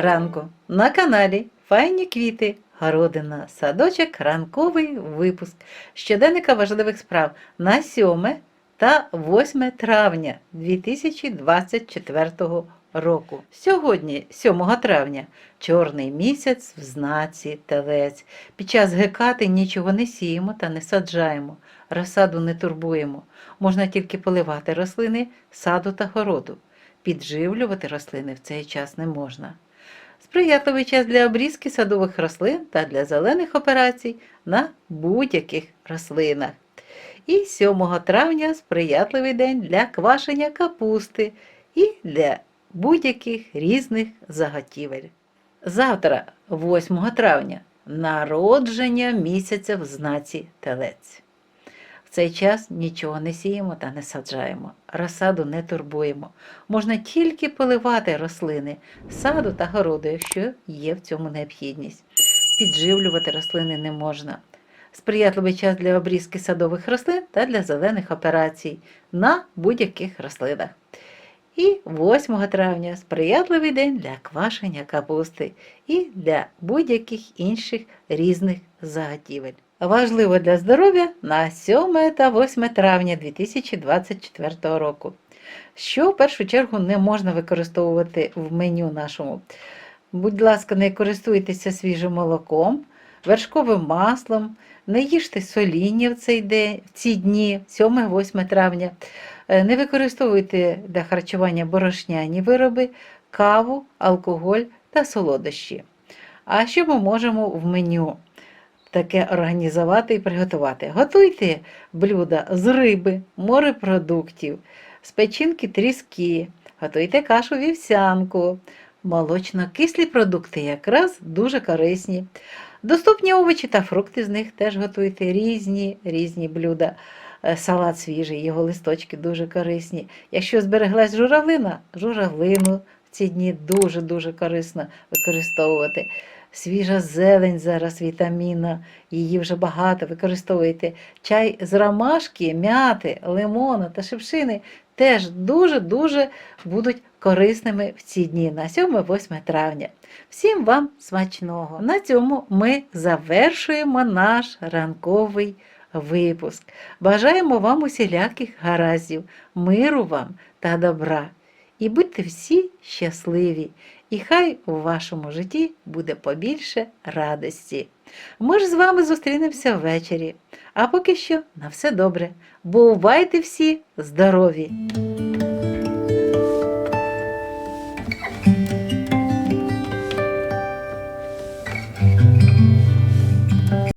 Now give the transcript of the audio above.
ранку на каналі Файні квіти, городина, садочок, ранковий випуск щоденника важливих справ на 7 та 8 травня 2024 року. Сьогодні, 7 травня, чорний місяць в знаці телець. Під час гекати нічого не сіємо та не саджаємо, розсаду не турбуємо. Можна тільки поливати рослини саду та городу. Підживлювати рослини в цей час не можна. Сприятливий час для обрізки садових рослин та для зелених операцій на будь-яких рослинах. І 7 травня сприятливий день для квашення капусти і для будь-яких різних заготівель. Завтра, 8 травня, народження місяця в знаці телець. В цей час нічого не сіємо та не саджаємо, розсаду не турбуємо. Можна тільки поливати рослини саду та городу, якщо є в цьому необхідність. Підживлювати рослини не можна. Сприятливий час для обрізки садових рослин та для зелених операцій на будь-яких рослинах. І 8 травня сприятливий день для квашення капусти і для будь-яких інших різних заготівель. Важливо для здоров'я на 7 та 8 травня 2024 року. Що в першу чергу не можна використовувати в меню нашому. Будь ласка, не користуйтеся свіжим молоком, вершковим маслом, не їжте соління в цей день, в ці дні, 7-8 травня. Е, Не використовуйте для харчування борошняні вироби, каву, алкоголь та солодощі. А що ми можемо в меню таке організувати і приготувати? Готуйте блюда з риби, морепродуктів, з печінки тріски, готуйте кашу вівсянку, молочно-кислі продукти якраз дуже корисні. Доступні овочі та фрукти з них теж готуйте різні різні блюда. Е, Салат свіжий, його листочки дуже корисні. Якщо збереглась журавлина, журавлину ці дні дуже-дуже корисно використовувати. Свіжа зелень зараз вітамінна, її вже багато використовуєте. Чай з ромашки, мяти, лимона та шипшини теж дуже-дуже будуть корисними в ці дні на 7-8 травня. Всім вам смачного! На цьому ми завершуємо наш ранковий випуск. Бажаємо вам усіляких гараздів, миру вам та добра. І будьте всі щасливі, і хай у вашому житті буде побільше радості. Ми ж з вами зустрінемося ввечері. А поки що на все добре. Бувайте всі здорові!